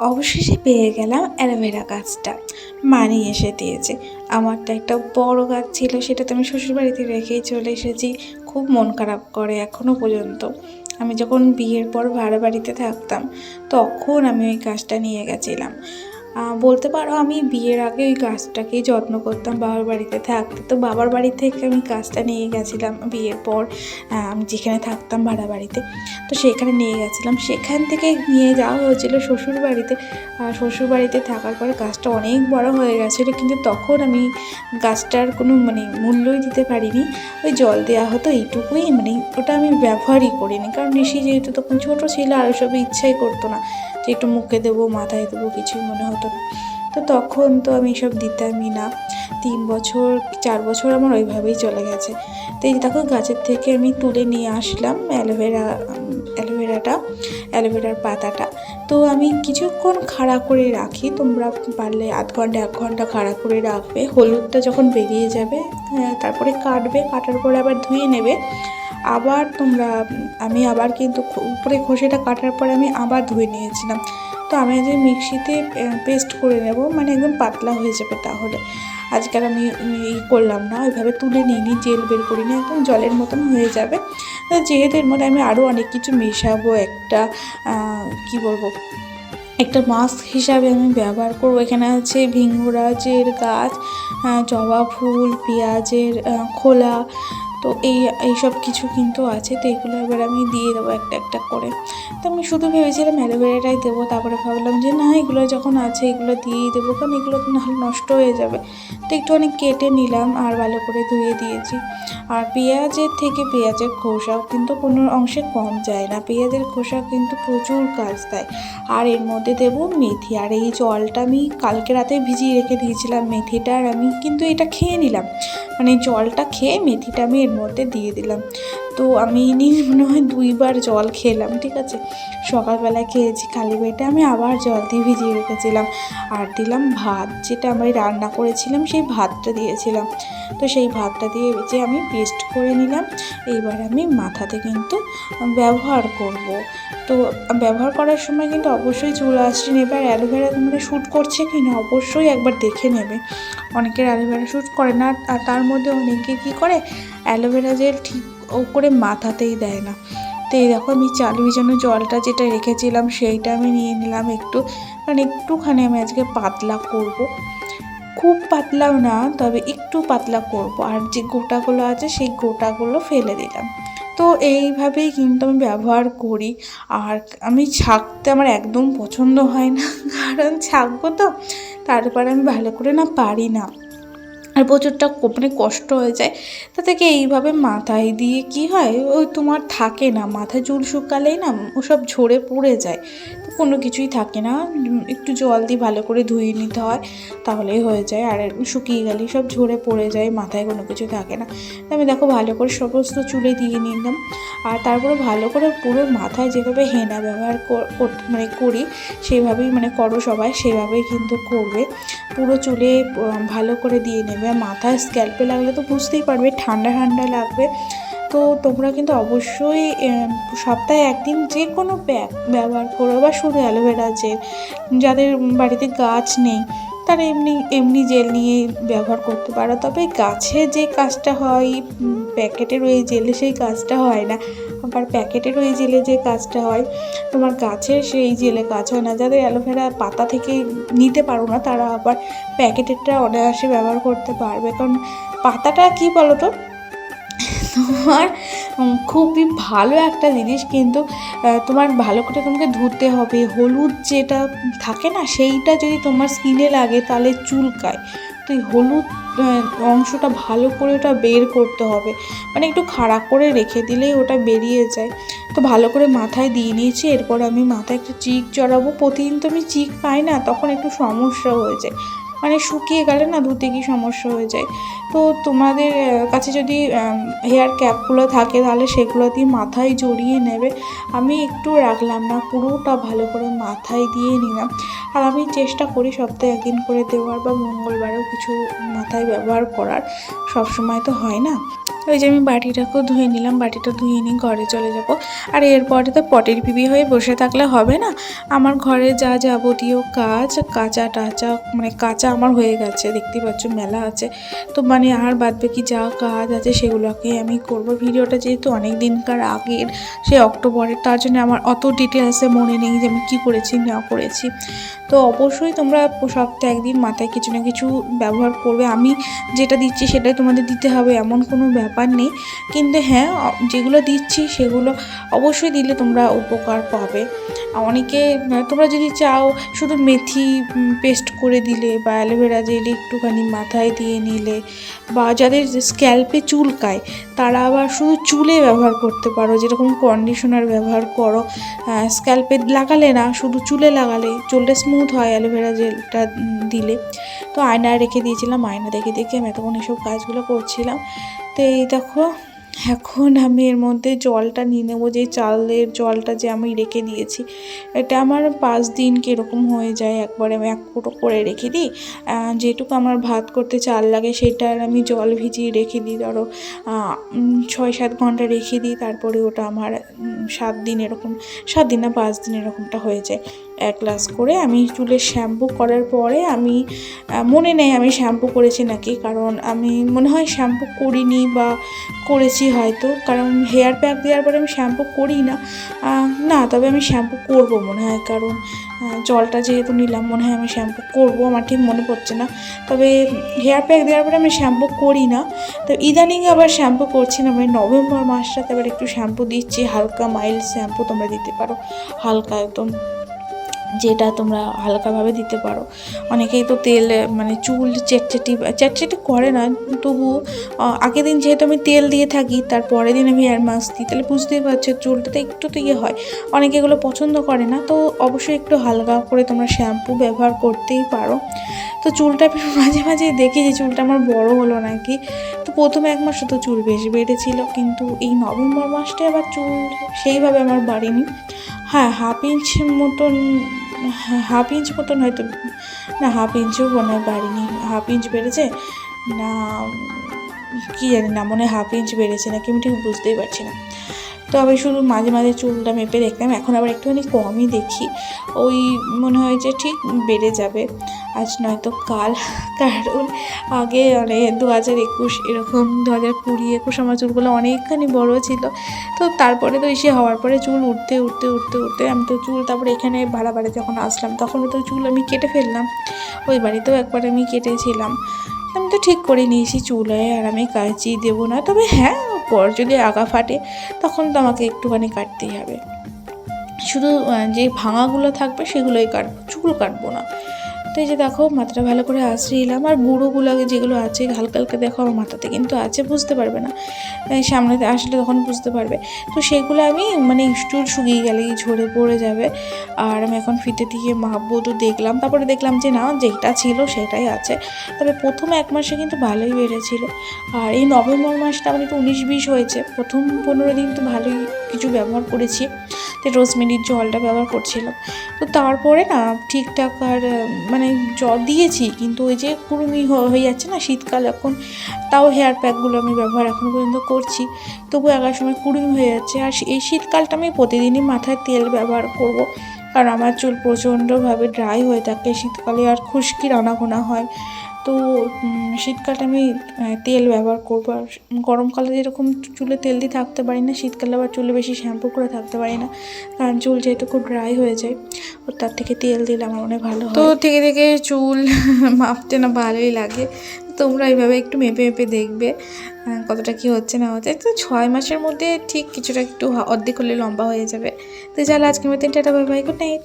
অবশেষে পেয়ে গেলাম অ্যালোভেরা গাছটা। মানি এসে দিয়েছে। আমার তো একটা বড় গাছ ছিল, সেটা তো আমি শ্বশুরবাড়িতে রেখেই চলে এসেছি। খুব মন খারাপ করে এখনও পর্যন্ত। আমি যখন বিয়ের পর ভাড়া বাড়িতে থাকতাম, তখন আমি ওই গাছটা নিয়ে গেছিলাম। বলতে পারো আমি বিয়ের আগে ওই গাছটাকেই যত্ন করতাম বাবার বাড়িতে থাকতে। তো বাবার বাড়ি থেকে আমি গাছটা নিয়ে গেছিলাম বিয়ের পর আমি যেখানে থাকতাম ভাড়া বাড়িতে। তো সেখানে নিয়ে গেছিলাম। সেখান থেকে নিয়ে যাওয়া হয়েছিল শ্বশুর বাড়িতে। আর শ্বশুর বাড়িতে থাকার পরে গাছটা অনেক বড় হয়ে গেছিল, কিন্তু তখন আমি গাছটার কোনো মানে মূল্যই দিতে পারিনি। ওই জল দেওয়া হতো এইটুকুই মানে ওটা আমি ব্যবহারই করিনি। কারণ ঋষি যেহেতু তখন ছোটো ছিল, আর ওসব ইচ্ছাই করতো না যে একটু মুখে দেবো, মাথায় দেবো, কিছুই মনে হতো না তো তখন তো আমি এসব দিতামই না। তিন বছর চার বছর আমার ওইভাবেই চলে গেছে। তো এই দেখো গাছের থেকে আমি তুলে নিয়ে আসলাম অ্যালোভেরা অ্যালোভেরাটা অ্যালোভেরার পাতাটা। তো আমি কিছুক্ষণ খাড়া করে রাখি। তোমরা পারলে আধ ঘণ্টা এক ঘণ্টা খাড়া করে রাখবে। হলুদটা যখন বেরিয়ে যাবে হ্যাঁ, তারপরে কাটবে। কাটার পরে আবার ধুয়ে নেবে। আবার তোমরা আমি আবার কিন্তু উপরে খোসাটা কাটার পরে আমি আবার ধুয়ে নিয়েছিলাম। আমি আজ মিক্সিতে পেস্ট করে নেব। মানে একদম পাতলা হয়ে যাবে তাহলে। আজকাল আমি ই করলাম না। ওইভাবে তুলে নিইনি, জেল বের করিনি। একদম জলের মতন হয়ে যাবে। তো যেহেতু এর মধ্যে আমি আরও অনেক কিছু মেশাবো, একটা কি বলব? একটা মাস্ক হিসাবে আমি ব্যবহার করব। এখানে আছে ভিঙ্গরাজের গাছ জবা ফুল, পেঁয়াজের খোলা তো এই, এইসব কিছু কিন্তু আছে, তো এগুলো এবার আমি দিয়ে দেবো একটা একটা করে। তো আমি শুধু ভেবেছিলাম অ্যালোভেরাটাই দেবো, তারপরে ভাবলাম যে না, এগুলো যখন আছে এগুলো দিয়েই দেবো, কারণ এগুলো তো নাহলে নষ্ট হয়ে যাবে। তো একটুখানি কেটে নিলাম আর ভালো করে ধুয়ে দিয়েছি। আর পেঁয়াজের থেকে পেঁয়াজের খোসাও কিন্তু কোনো অংশে কম যায় না, পেঁয়াজের খোসা কিন্তু প্রচুর কাজ দেয়। আর এর মধ্যে দেব মেথি, আর এই জলটা আমি কালকে রাতে ভিজিয়ে রেখে দিয়েছিলাম মেথিটা, আর আমি কিন্তু এটা খেয়ে নিলাম। মানে জলটা খেয়ে মেথিটা আমি মধ্যে দিয়ে দিলাম। তো আমি মনে হয় দুইবার জল খেলাম, ঠিক আছে? সকালবেলা খেয়েছি খালি পেটে আমি আবার জল দিয়ে ভিজিয়ে রেখেছিলাম। আর দিলাম ভাত, যেটা আমি রান্না করেছিলাম, সেই ভাতটা দিয়েছিলাম। তো সেই ভাতটা দিয়ে যে আমি পেস্ট করে নিলাম, এইবার আমি মাথাতে কিন্তু ব্যবহার করব। তো ব্যবহার করার সময় কিন্তু অবশ্যই চুল আসছে, এবার অ্যালোভেরা তোমরা শ্যুট করছে কি না, অবশ্যই একবার দেখে নেবে। অনেকের অ্যালোভেরা শ্যুট করে না, আর তার মধ্যে অনেকে কী করে অ্যালোভেরা জেল ঠিক করে মাথাতেই দেয় না। তো এই দেখো আমি চালু ভিজানো জলটা যেটা রেখেছিলাম সেইটা আমি নিয়ে নিলাম একটু। কারণ একটুখানি আমি আজকে পাতলা করব। খুব পাতলাও না, তবে একটু পাতলা করব। আর যে গোটাগুলো আছে সেই গোটাগুলো ফেলে দিলাম। তো এইভাবেই কিন্তু আমি ব্যবহার করি। আর আমি ছাঁকতে আমার একদম পছন্দ হয় না। কারণ ছাঁকবো তো, তারপরে আমি ভালো করে না পারি না। আর প্রচুরটা কোপনে মানে কষ্ট হয়ে যায়। তা থেকে এইভাবে মাথায় দিয়ে কি হয়? ওই তোমার থাকে না, মাথায় চুল শুকালেই না ওসব ঝরে পড়ে যায়। কোনো কিছুই থাকে না। একটু জল দিয়ে ভালো করে ধুয়ে নিতে হয়, তাহলেই হয়ে যায়। আর শুকিয়ে গেলেই সব ঝরে পড়ে যায়, মাথায় কোনো কিছু থাকে না। আমি দেখো ভালো করে সমস্ত চুলে দিয়ে নিলাম। আর তারপরে ভালো করে পুরো মাথায় যেভাবে হেনা ব্যবহার মানে করি, সেভাবেই মানে করো সবাই, সেভাবেই কিন্তু করবে। পুরো চুলে ভালো করে দিয়ে নেবে। মাথায় স্ক্যাল্পে লাগলে তো বুঝতেই পারবে, ঠান্ডা ঠান্ডা লাগবে। তো তোমরা কিন্তু অবশ্যই সপ্তাহে একদিন যে কোনো প্যাক ব্যবহার করো বা শুধু অ্যালোভেরা জেল, যাদের বাড়িতে গাছ নেই, তারা এমনি এমনি জেল নিয়ে ব্যবহার করতে পারো। তবে গাছে যে কাজটা হয় প্যাকেটের ওই জেলে সেই কাজটা হয় না। আবার প্যাকেটের ওই জেলে যে কাজটা হয়, তোমার গাছের সেই জেলে কাজ হয় না। যাদের অ্যালোভেরা পাতা থেকে নিতে পারো না, তারা আবার প্যাকেটেরটা অনায়াসে ব্যবহার করতে পারবে। কারণ পাতাটা কি বলো তো তোমার খুবই ভালো একটা জিনিস কিন্তু তোমার ভালো করে তোমাকে ধুতে হবে। হলুদ যেটা থাকে না, সেইটা যদি তোমার স্কিনে লাগে তাহলে চুলকায়। তো এই হলুদ অংশটা ভালো করে ওটা বের করতে হবে। মানে একটু খাড়া করে রেখে দিলেই ওটা বেরিয়ে যায়। তো ভালো করে মাথায় দিয়ে নিয়েছি, এরপর আমি মাথায় একটু চিক চড়াবো প্রতিদিন তো আমি চিক পাই না, তখন একটু সমস্যা হয়ে যায়। মানে শুকিয়ে গেলে না ধুতে কি সমস্যা হয়ে যায়। তো তোমাদের কাছে যদি হেয়ার ক্যাপগুলো থাকে তাহলে সেগুলো দিয়ে মাথায় জড়িয়ে নেবে। আমি একটু রাখলাম না, পুরোটা ভালো করে মাথায় দিয়ে নিলাম। আর আমি চেষ্টা করি সপ্তাহে একদিন করে দেওয়ার বা মঙ্গলবারেও কিছু মাথায় ব্যবহার করার। সব সময় তো হয় না। ওই যে আমি বাটিটাকেও ধুয়ে নিলাম, বাটিটা ধুয়ে নিয়ে ঘরে চলে যাব। আর এরপরে তো পটের পিবি হয়ে বসে থাকলে হবে না। আমার ঘরে যা যাবতীয় কাজ, কাঁচা টাচা মানে কাঁচা আমার হয়ে গেছে, দেখতে পাচ্ছ মেলা আছে। তো মানে আর বাদ বাকি যা কাজ আছে সেগুলোকে আমি করব। ভিডিওটা যেহেতু অনেক দিনকার আগের, সে অক্টোবরের, তার জন্য আমার অত ডিটেলসে মনে নেই যে আমি কী করেছি, না করেছি। তো অবশ্যই তোমরা সপ্তাহে একদিন মাথায় কিছু না কিছু ব্যবহার করবে। আমি যেটা দিচ্ছি সেটাই তোমাদের দিতে হবে, এমন কোনো ব্যাপার নেই। কিন্তু হ্যাঁ যেগুলো দিচ্ছি সেগুলো অবশ্যই দিলে তোমরা উপকার পাবে। অনেকে তোমরা যদি চাও শুধু মেথি পেস্ট করে দিলে বা অ্যালোভেরা জেল একটুখানি মাথায় দিয়ে নিলে বা যাদের স্ক্যাল্পে চুল চুলকায়, তারা আবার শুধু চুলে ব্যবহার করতে পারো। যেরকম কন্ডিশনার ব্যবহার করো স্ক্যাল্পে লাগালে না, শুধু চুলে লাগালে চুলটা স্মুথ হয় অ্যালোভেরা জেলটা দিলে। তো আয়না রেখে দিয়েছিলাম আয়না দেখে দেখে আমি এতক্ষণ এসব কাজগুলো করছিলাম। তো এই দেখো, এখন আমি এর মধ্যে জলটা নিয়ে নেব, যে চালের জলটা যে আমি রেখে দিয়েছি। এটা আমার পাঁচ দিন কীরকম হয়ে যায়, একবারে আমি এক ফুটো করে রেখে দিই। যেটুকু আমার ভাত করতে চাল লাগে সেটার আমি জল ভিজিয়ে রেখে দিই, ধরো ছয় সাত ঘণ্টা রেখে দিই, তারপরে ওটা আমার সাত দিন এরকম, সাত দিন না পাঁচ দিন এরকমটা হয়ে যায়। এক গ্লাস করে আমি চুলে শ্যাম্পু করার পরে আমি মনে নেই আমি শ্যাম্পু করেছি নাকি, কারণ আমি মনে হয় শ্যাম্পু করিনি বা করেছি হয়তো, কারণ হেয়ার প্যাক দেওয়ার পরে আমি শ্যাম্পু করি না। না, তবে আমি শ্যাম্পু করব মনে হয়, কারণ জলটা যেহেতু নিলাম মনে হয় আমি শ্যাম্পু করব, আমার ঠিক মনে পড়ছে না। তবে হেয়ার প্যাক দেওয়ার পরে আমি শ্যাম্পু করি না। তো ইদানিং আবার শ্যাম্পু করছি না মানে নভেম্বর মাসটাতে আবার একটু শ্যাম্পু দিচ্ছি, হালকা মাইল্ড শ্যাম্পু তোমরা দিতে পারো। হালকা একদম যেটা তোমরা হালকাভাবে দিতে পারো। অনেকেই তো তেল মানে চুল চেটচেটি চেটচেটি করে না, তবু আগের দিন যেহেতু আমি তেল দিয়ে থাকি, তার পরের দিন আমি হেয়ার মাস্ক দিই, তাহলে বুঝতেই পারছ চুলটাতে একটু তো ইয়ে হয়। অনেকে এগুলো পছন্দ করে না, তো অবশ্যই একটু হালকা করে তোমরা শ্যাম্পু ব্যবহার করতেই পারো। তো চুলটা মাঝে মাঝে দেখি যে চুলটা আমার বড় হলো নাকি। তো প্রথমে এক মাস তো চুল বেশ বেড়েছিল, কিন্তু এই নভেম্বর মাসটায় আবার চুল সেইভাবে আমার বাড়েনি। হ্যাঁ হাফ ইঞ্চ মতন হাফ ইঞ্চ মতন হয়তো, না হাফ ইঞ্চও মনে হয় বাড়িনি হাফ ইঞ্চ বেড়েছে, না, কী জানি না, মনে হয় হাফ ইঞ্চ বেড়েছে, নাকি আমি ঠিক বুঝতেই পারছি না। তো আমি শুধু মাঝে মাঝে চুলটা মেপে দেখতাম, এখন আবার একটুখানি কমই দেখি। ওই মনে হয় যে ঠিক বেড়ে যাবে। আজ নয়তো কাল, কারণ আগে মানে দু হাজার একুশ এরকম দু হাজার কুড়ি একুশ আমার চুলগুলো অনেকখানি বড় ছিল। তো তারপরে তো এসে হওয়ার পরে চুল উঠতে উঠতে উঠতে উঠতে আমি তো চুল তারপরে এখানে ভাড়া বাড়ি যখন আসলাম তখন তো চুল আমি কেটে ফেললাম। ওই বাড়িতেও একবার আমি কেটেছিলাম। আমি তো ঠিক করে নিয়েছি চুলে, আর আমি কাচি দেবো না, তবে হ্যাঁ পর যদি আগা ফাটে, তখন তো আমাকে একটুখানি কাটতেই হবে। শুধু যে ভাঙাগুলো থাকবে, সেগুলোই কাটবো চুল কাটবো না। তো এই যে দেখো, মাথাটা ভালো করে আশ্রিয়ে এলাম। আর গুঁড়োগুলো যেগুলো আছে, হালকা হালকা দেখো, আমার মাথাতে কিন্তু আছে, বুঝতে পারবে না। এই সামনেতে আসলে তখন বুঝতে পারবে। তো সেগুলো আমি মানে স্টুল শুকিয়ে গেলেই ঝরে পড়ে যাবে। আর আমি এখন ফিতে দিয়ে মাপবো তো দেখলাম। তারপরে দেখলাম যে না, যেটা ছিল সেটাই আছে। তবে প্রথম এক মাসে কিন্তু ভালোই বেড়েছিল। আর এই নভেম্বর মাসটা আমার একটু উনিশ বিশ হয়েছে। প্রথম পনেরো দিন তো ভালোই কিছু ব্যবহার করেছি। তো রোজমেরির জলটা ব্যবহার করছিলাম। তো তারপরে না ঠিকঠাক আর মানে জল দিয়েছি, কিন্তু ওই যে কুড়ুমি হয়ে যাচ্ছে না শীতকাল এখন, তাও হেয়ার প্যাকগুলো আমি ব্যবহার এখন পর্যন্ত করছি। তবু একার সময় কুড়ুমি হয়ে যাচ্ছে। আর এই শীতকালটা আমি প্রতিদিনই মাথায় তেল ব্যবহার করব, কারণ আমার চুল প্রচণ্ডভাবে ড্রাই হয়ে থাকে শীতকালে, আর খুশকির আনাগোনা হয়। তো উম, শীতকালটা আমি তেল ব্যবহার করব। আর গরমকালে যেরকম চুলে তেল দিয়ে থাকতে পারি না শীতকালে আবার চুলে বেশি শ্যাম্পু করে থাকতে পারি না কারণ চুল যেহেতু খুব ড্রাই হয়ে যায় ও তার থেকে তেল দিলে আমার মনে ভালো তো থেকে থেকে চুল মাপতে না ভালোই লাগে। তোমরা এইভাবে একটু মেপে মেপে দেখবে কতটা কি হচ্ছে না হচ্ছে। তো ছয় মাসের মধ্যে ঠিক কিছুটা একটু অর্ধেক হলে লম্বা হয়ে যাবে। তো চলো আজকের মতো tata bye bye good night